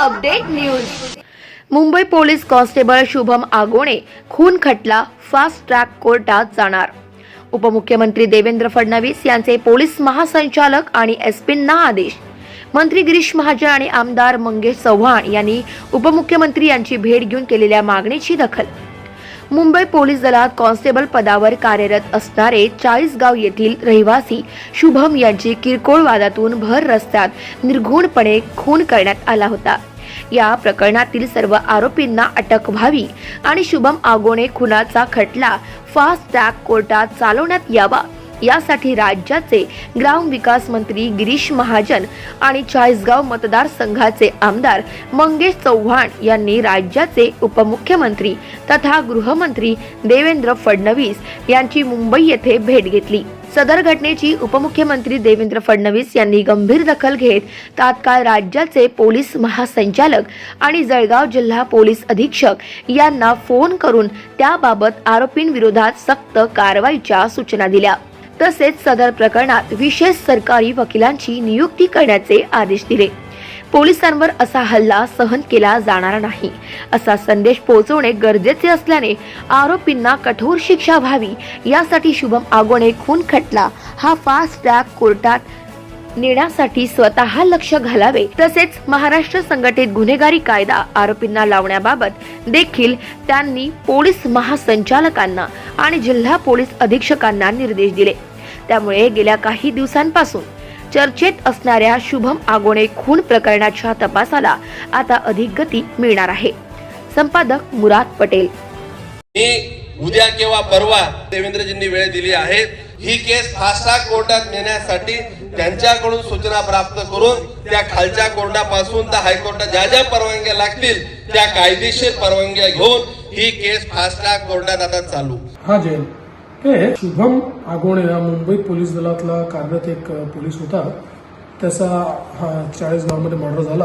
Update news. Mumbai police constable Shubham Agone खून खटला fast track कोर्टात जाणार. उपमुख्यमंत्री देवेंद्र फडणवीस यांचे पोलीस महासंचालक आणि एसपींना आदेश मंत्री गिरीश महाजन आणि आमदार मंगेश चव्हाण यांनी उपमुख्यमंत्री यांची भेट घेऊन केलेल्या मागणीची दखल. मुंबई पोलीस दलात कॉन्स्टेबल पदावर कार्यरत असणारे चाळीसगाव येथील रहिवासी शुभम यांची किरकोळ वादातून भर रस्त्यात निर्घुणपणे खून करण्यात आला होता. या प्रकरणातील सर्व आरोपींना अटक व्हावी आणि शुभम आगोणे खुनाचा खटला फास्ट ट्रॅक कोर्टात चालवण्यात यावा. यासाठी राज्याचे ग्राम विकास मंत्री गिरीश महाजन आणि चाळीसगाव मतदारसंघाचे आमदार मंगेश चव्हाण यांनी राज्याचे उपमुख्यमंत्री तथा गृहमंत्री देवेंद्र फडणवीस यांची मुंबई येथे भेट घेतली. सदर घटनेची उपमुख्यमंत्री देवेंद्र फडणवीस यांनी गंभीर दखल घेत तात्काळ राज्याचे पोलीस महासंचालक आणि जळगाव जिल्हा पोलीस अधीक्षक यांना फोन करून त्याबाबत आरोपींविरोधात सक्त कारवाईच्या सूचना दिल्या. तसेच सदर प्रकरणात विशेष सरकारी वकिलांची नियुक्ती करण्याचे आदेश दिले. पोलिसांवर असा हल्ला सहन केला जाणार नाही. असा संदेश पोहोचवणे गरजेचे असल्याने आरोपींना कठोर शिक्षा व्हावी यासाठी शुभम आगोणे खून खटला. हा फास्ट ट्रॅक कोर्टात नेण्यासाठी स्वतः लक्ष घालावे. तसेच महाराष्ट्र संघटित गुन्हेगारी कायदा आरोपींना लावण्याबाबत देखील त्यांनी पोलीस महासंचालकांना आणि जिल्हा पोलीस अधीक्षकांना निर्देश दिले. त्यामुळे गेल्या काही दिवसांपासून चर्चेत असणाऱ्या शुभम आगोणे खून प्रकरणाच्या तपासाला आता अधिक गती मिळणार आहे. संपादक मुराद पटेल. मी उद्या किंवा परवा देवेंद्रजींनी वेळ दिली आहे. ही केस फास्ट ट्रॅक कोर्टात नेण्यासाठी त्यांच्याकडून सूचना प्राप्त करून त्या खालच्या कोर्टापासून तर हायकोर्टात ज्या ज्या परवानग्या लागतील त्या कायदेशीर परवानग्या घेऊन ही केस फास्ट ट्रॅक कोर्टात आता चालू. हा हे शुभम आगोणे हा मुंबई पोलीस दलातला कार्यरत एक पोलीस होता. त्याचा हा चाळीसगावमध्ये मर्डर झाला.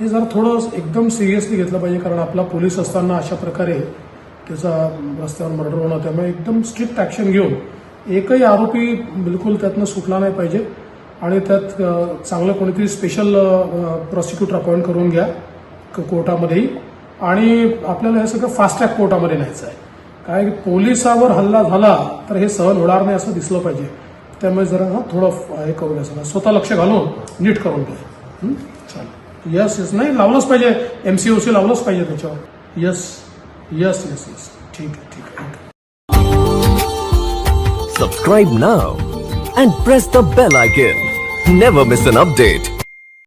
हे जरा थोडं एकदम सिरियसली घेतलं पाहिजे कारण आपला पोलीस असताना अशा प्रकारे त्याचा रस्त्यावर मर्डर होणं त्यामुळे एकदम स्ट्रिक्ट ॲक्शन घेऊन एकही आरोपी बिलकुल त्यातनं सुटला नाही पाहिजे. आणि त्यात चांगलं कोणीतरी स्पेशल प्रॉसिक्युटर अपॉइंट करून घ्या क- कोर्टामध्येही. आणि आपल्याला हे सगळं फास्ट ट्रॅक कोर्टामध्ये न्यायचं आहे. काय की पोलिसावर हल्ला झाला तर हे सहन होणार नाही असं दिसलं पाहिजे. त्यामुळे जरा ना थोडं हे करू द्या सगळं. स्वतः लक्ष घालून नीट करून घ्या. चालेल. यस यस नाही लावलंच पाहिजे. एमसीओसी लावलंच पाहिजे त्याच्यावर. यस यस यस यस ठीक आहे ठीक आहे. Subscribe now and press the bell icon never miss an update